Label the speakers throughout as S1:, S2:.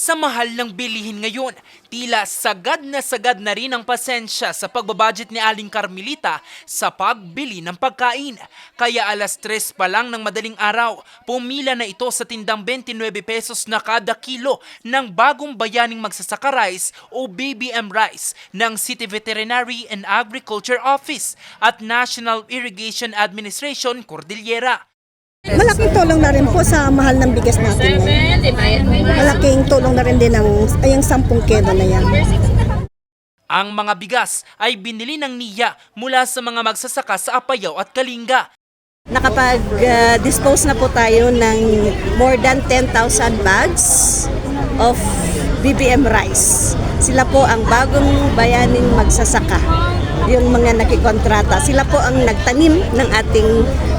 S1: Sa mahal ng bilihin ngayon, tila sagad na sagad na rin ang pasensya sa pagbabudget ni Aling Carmelita sa pagbili ng pagkain. Kaya alas 3 pa lang ng madaling araw, pumila na ito sa tindang 29 pesos na kada kilo ng bagong bayaning magsasaka rice o BBM rice ng City Veterinary and Agriculture Office at National Irrigation Administration Cordillera.
S2: Malaking tulong na rin po sa mahal ng bigas natin. Malaking tulong na rin din ang ayang 10 kilo na yan.
S1: Ang mga bigas ay binili ng NIA mula sa mga magsasaka sa Apayao at Kalinga.
S2: Nakapag-dispose na po tayo ng more than 10,000 bags of BBM rice. Sila po ang bagong bayaning magsasaka. Yung mga nakikontrata. Sila po ang nagtanim ng ating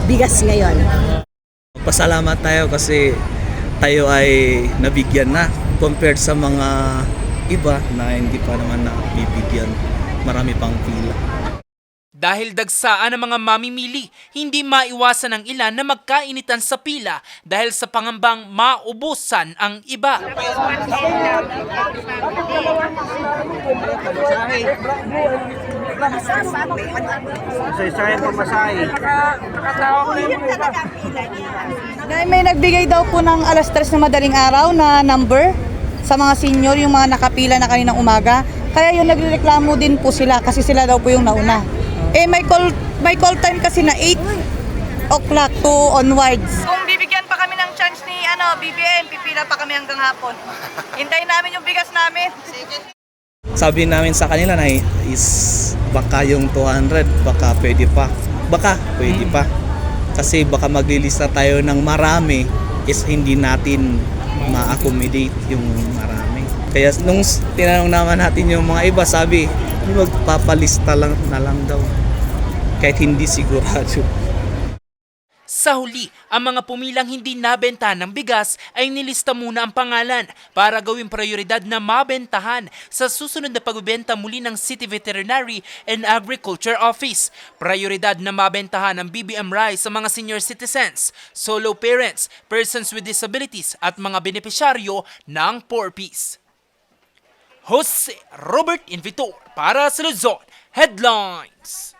S2: bigas ngayon.
S3: Pasalamat tayo kasi tayo ay nabigyan na compared sa mga iba na hindi pa naman nabibigyan. Marami pang pila.
S1: Dahil dagsaan ng mga mamimili, hindi maiwasan ng ilan na magkainitan sa pila dahil sa pangambang maubusan ang iba.
S4: Isa-isahin pamasahe.
S5: Dahil may nagbigay daw po ng alas 3 na madaling araw na number sa mga senior, yung mga nakapila na kaninang umaga. Kaya yung nagreklamo din po sila kasi sila daw po yung nauna. Eh may call, may call time kasi na 8 o'clock to onwards. Kung bibigyan pa kami ng chance ni ano, BBM, pipila pa kami hanggang hapon. Hintayin namin yung bigas namin.
S3: Sabi namin sa kanila na is baka yung 200, baka pwede pa. Baka pwede pa. Kasi baka maglilista tayo ng marami is hindi natin ma-accommodate yung marami. Kaya nung tinanong naman natin yung mga iba, sabi, magpapalista lang na lang daw. Kahit hindi sigurado.
S1: Sa huli, ang mga pumilang hindi nabenta ng bigas ay nilista muna ang pangalan para gawing prioridad na mabentahan sa susunod na pagbebenta muli ng City Veterinary and Agriculture Office. Prioridad na mabentahan ang BBM rice sa mga senior citizens, solo parents, persons with disabilities at mga benepisyaryo ng 4Ps. Jose Robert Invitor para sa Luzon Headlines.